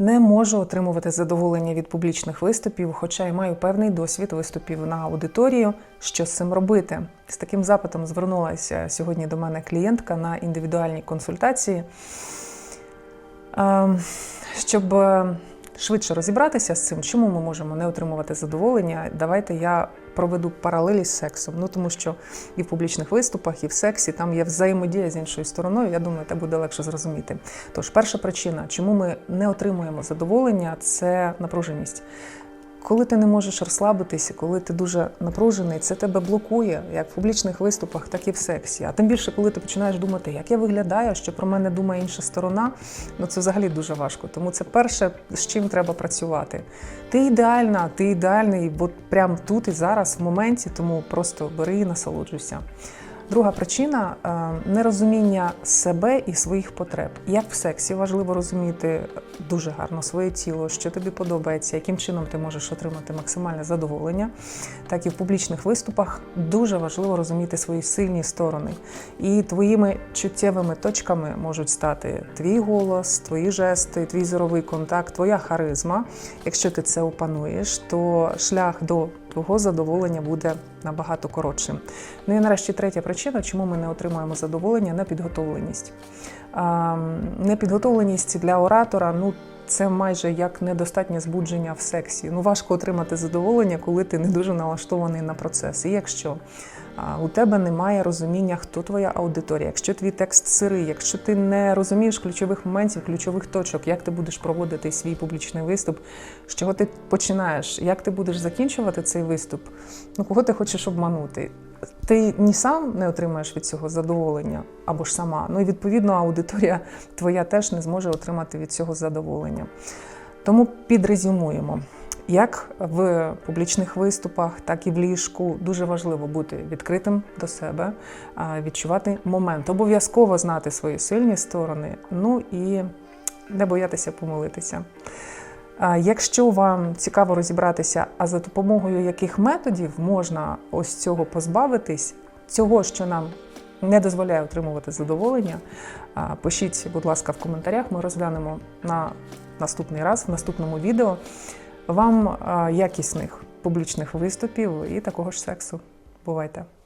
Не можу отримувати задоволення від публічних виступів, хоча й маю певний досвід виступів на аудиторію. Що з цим робити? З таким запитом звернулася сьогодні до мене клієнтка на індивідуальній консультації. Ем, Щоб швидше розібратися з цим, чому ми можемо не отримувати задоволення, давайте я проведу паралелі з сексом. Ну тому що і в публічних виступах, і в сексі там є взаємодія з іншою стороною. Я думаю, це буде легше зрозуміти. Тож, перша причина, чому ми не отримуємо задоволення, це напруженість. Коли ти не можеш розслабитися, коли ти дуже напружений, це тебе блокує як в публічних виступах, так і в сексі. А тим більше, коли ти починаєш думати, як я виглядаю, що про мене думає інша сторона, ну це взагалі дуже важко. Тому це перше, з чим треба працювати. Ти ідеальна, ти ідеальний, бо прямо тут і зараз, в моменті, тому просто бери і насолоджуйся. Друга причина е, нерозуміння себе і своїх потреб. Як в сексі важливо розуміти дуже гарно своє тіло, що тобі подобається, яким чином ти можеш отримати максимальне задоволення, так і в публічних виступах дуже важливо розуміти свої сильні сторони. І твоїми чуттєвими точками можуть стати твій голос, твої жести, твій зоровий контакт, твоя харизма. Якщо ти це опануєш, то шлях до твого задоволення буде набагато коротшим. Ну і нарешті третя причина, чому ми не отримуємо задоволення непідготовленість. Непідготовленість для оратора, ну. Це майже як недостатнє збудження в сексі. Ну важко отримати задоволення, коли ти не дуже налаштований на процес. І якщо у тебе немає розуміння, хто твоя аудиторія, якщо твій текст сирий, якщо ти не розумієш ключових моментів, ключових точок, як ти будеш проводити свій публічний виступ, з чого ти починаєш, як ти будеш закінчувати цей виступ, ну кого ти хочеш обманути. Ти ні сам не отримаєш від цього задоволення або ж сама. Ну і відповідно аудиторія твоя теж не зможе отримати від цього задоволення. Тому підрезюмуємо. Як в публічних виступах, так і в ліжку дуже важливо бути відкритим до себе, відчувати момент, обов'язково знати свої сильні сторони, ну і не боятися помилитися. Якщо вам цікаво розібратися, а за допомогою яких методів можна ось цього позбавитись, цього, що нам не дозволяє отримувати задоволення, пишіть, будь ласка, в коментарях. Ми розглянемо на наступний раз, в наступному відео вам якісних публічних виступів і такого ж сексу. Бувайте!